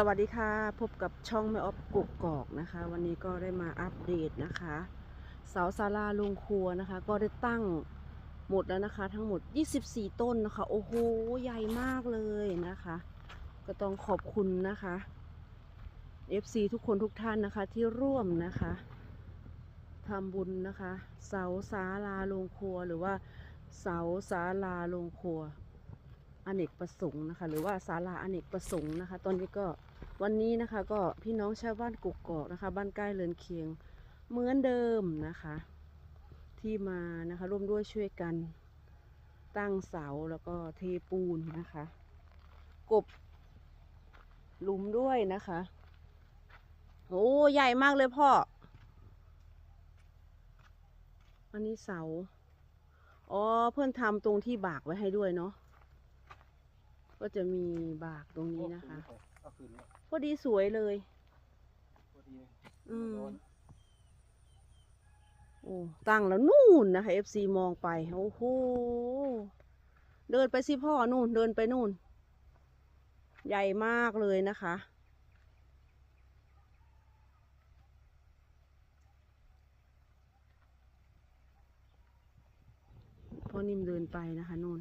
สวัสดีค่ะพบกับช่องแม่ออฟกุกกอกนะคะ วันนี้ก็ได้มาอัปเดตนะคะเสาศาลาโรงครัวนะคะ ก็ได้ตั้งหมดแล้วนะคะ ทั้งหมด 24 ต้นนะคะ โอ้โหใหญ่มากเลยนะคะ ก็ต้องขอบคุณนะคะ FC ทุกคนทุกท่านนะคะที่ร่วมนะคะทำบุญนะคะเสาศาลาโรงครัวหรือว่าเสาศาลาโรงครัวอเนกประสงค์นะคะ หรือว่าศาลาอเนกประสงค์นะคะ ตอนนี้ก็ วันนี้นะคะก็พี่น้องชาวบ้านกุกกอกนะคะ บ้านใกล้เรือนเคียงเหมือนเดิมนะคะ ที่มานะคะร่วมด้วยช่วยกัน ตั้งเสาแล้วก็เทปูนนะคะ กบหลุมด้วยนะคะโอ้ใหญ่มากเลยพ่อ อันนี้เสา อ๋อเพื่อนทำตรงที่บากไว้ให้ด้วยเนาะ ก็จะมีบากตรงนี้นะคะก็คืนนี้ พอดีสวยเลย พอดีอืมร้อนโอ้ ตั้งแล้วนู่นนะคะ FC มองไป โอ้โห เดินไปสิพ่อนู่น เดินไปนู่น ใหญ่มากเลยนะคะ พ่อนิ่มเดินไปนะคะนู่น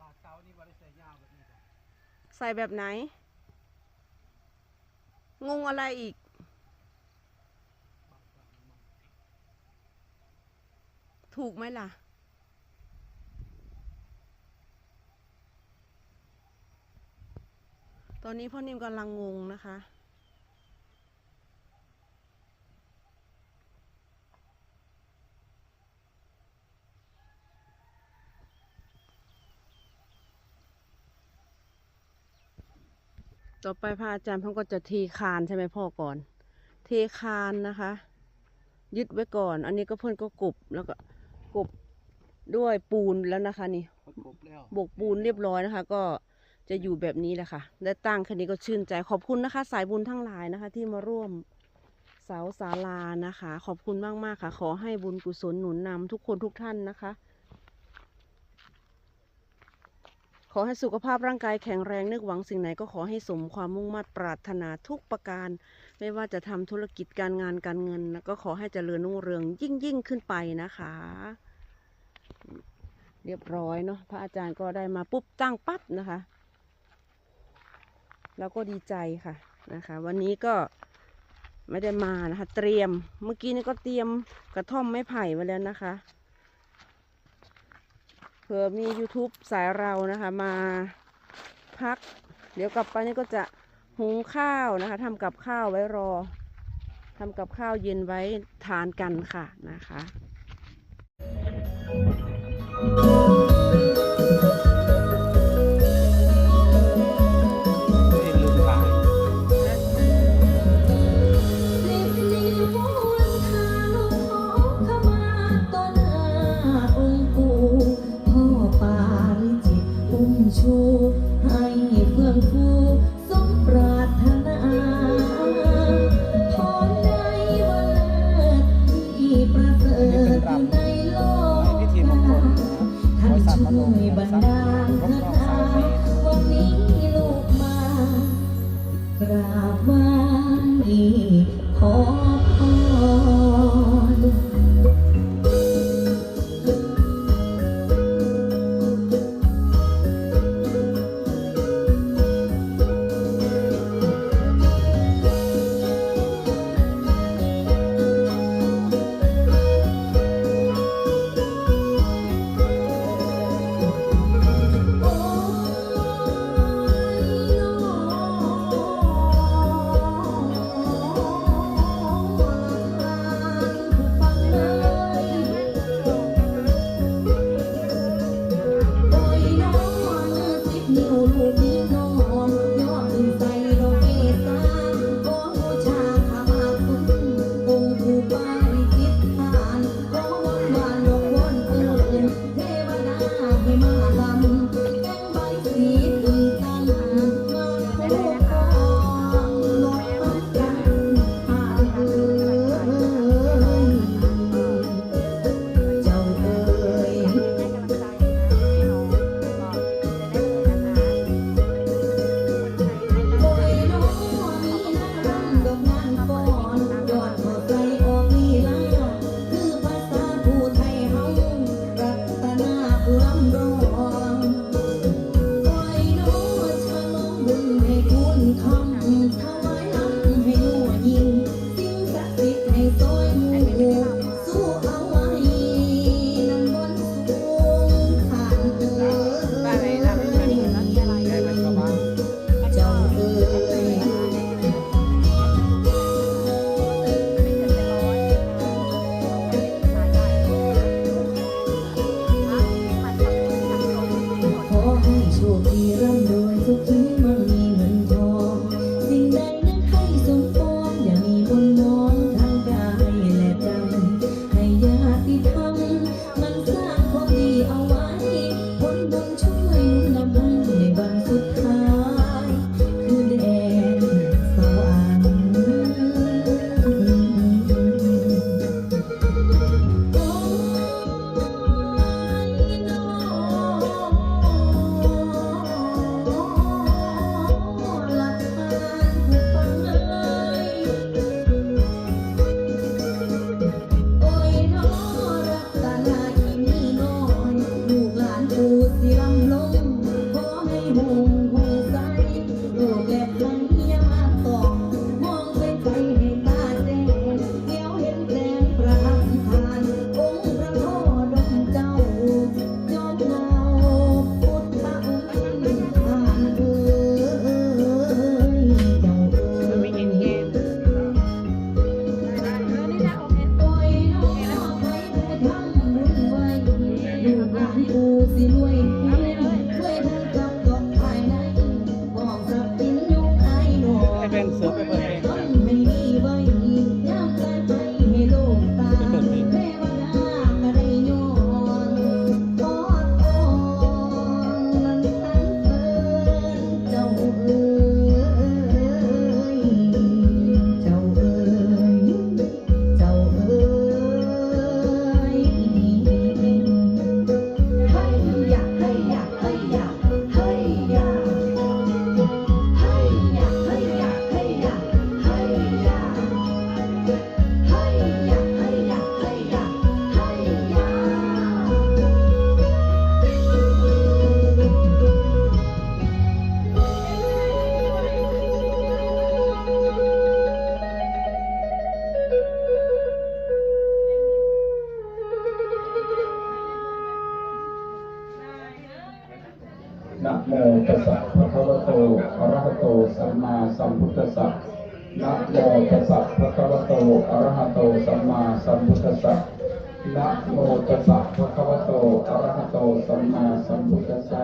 บาดเท้านี่บริใส่ยาวแบบนี้จ้ะ ใส่แบบไหน งงอะไรอีก ถูกไหมล่ะ ตอนนี้พ่อนิ่มกำลังงงนะคะ ต่อไปพระอาจารย์พ่อก็จะเทคานใช่ไหมพ่อก่อน เทคานนะคะ ยึดไว้ก่อน อันนี้ก็เพื่อนก็กบแล้วก็กบด้วยปูนแล้วนะคะ นี่ประกบแล้วบกปูนเรียบร้อยนะคะ ก็จะอยู่แบบนี้แหละค่ะได้ตั้งแค่นี้ก็ชื่นใจขอบคุณนะคะ สายบุญทั้งหลายนะคะ ที่มาร่วมเสาศาลานะคะ ขอบคุณมากๆค่ะ ขอให้บุญกุศลหนุนนำทุกคนทุกท่านนะคะ ขอให้สุขภาพร่างกายแข็งแรงนึกหวังสิ่งไหนก็ขอให้สมความมุ่งมั่นปรารถนาทุกประการ ไม่ว่าจะทำธุรกิจการงานการเงิน ก็ขอให้เจริญรุ่งเรืองยิ่งยิ่งขึ้นไปนะคะ เรียบร้อยเนาะพระอาจารย์ก็ได้มาปุ๊บตั้งปั๊บนะคะ แล้วก็ดีใจค่ะนะคะ วันนี้ก็ไม่ได้มานะคะ เตรียมเมื่อกี้นี่ก็เตรียมกระท่อมไม้ไผ่มาแล้วนะคะ ผื่อมี YouTube สายเรานะคะมาพัก เดี๋ยวกลับไปนี่ก็จะหุงข้าวนะคะทำกับข้าวไว้รอทำกับข้าวเย็นไว้ทานกันค่ะนะคะ อรหัตโต สัมมาสัมพุทธัสสะนะโมตัสสะภะคะวะโตอรหัตโต สัมมาสัมพุทธัสสะนะโมตัสสะภะคะวะโตอรหัตโต สัมมาสัมพุทธัสสะ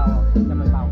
าวเพื่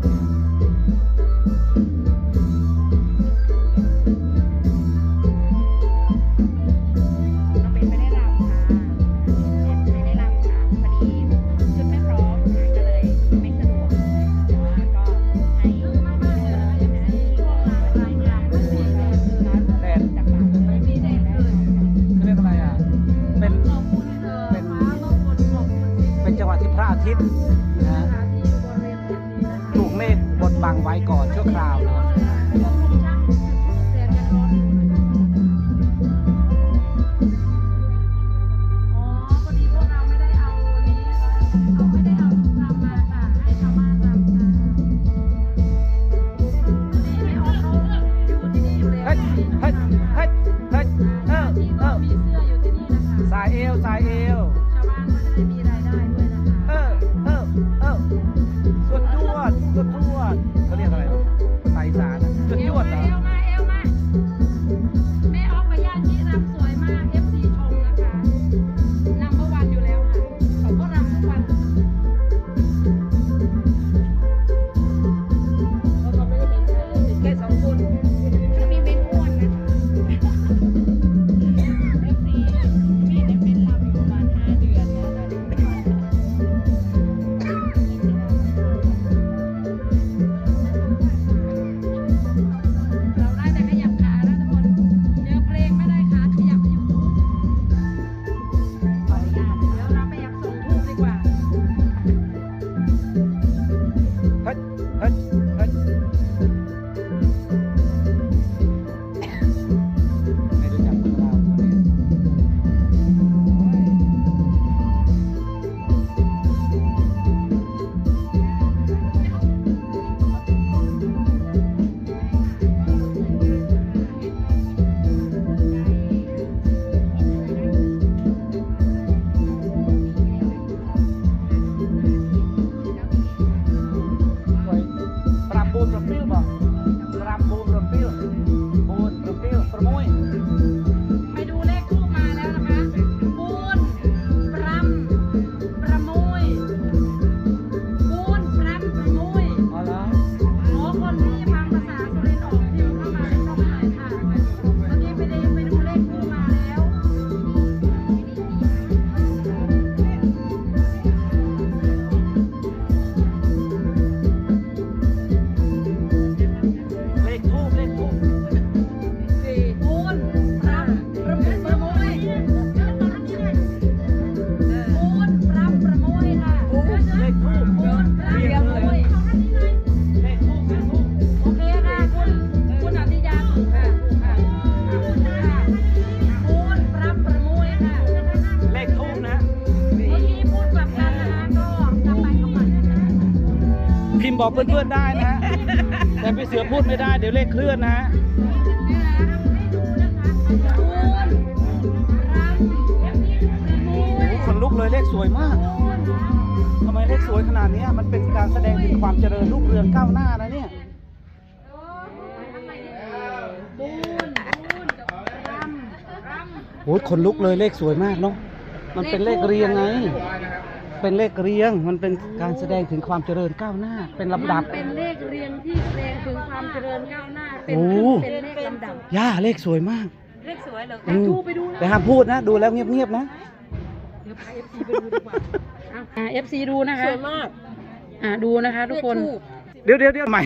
บอกเพื่อนๆได้นะฮะแต่พี่เสือพูดไม่ได้เดี๋ยวเลขเคลื่อนนะฮะโอ้โหคนลุกเลยเลขสวยมากทำไมเลขสวยขนาดนี้มันเป็นการแสดงถึงความเจริญรุ่งเรืองก้าวหน้านะเนี่ยโอ้ยคนลุกเลยเลขสวยมากเนาะมันเป็นเลขเรียงไง เป็นเลขเรียง มันเป็นการแสดงถึงความเจริญก้าวหน้า เป็นลำดับเป็นเลขเรียงที่แสดงถึงความเจริญก้าวหน้า เป็นโอ้ เป็นเลขลำดับย่าเลขสวยมาก เลขสวยเหรออืมแต่ห้ามพูดนะ ดูแล้วเงียบๆนะ เดี๋ยวพาเอฟซีไปดูดีกว่าอ่าเอฟซีดูนะคะสวยมากอ่าดูนะคะทุกคน เดี๋ยวเดี๋ยวเดี๋ยวใหม่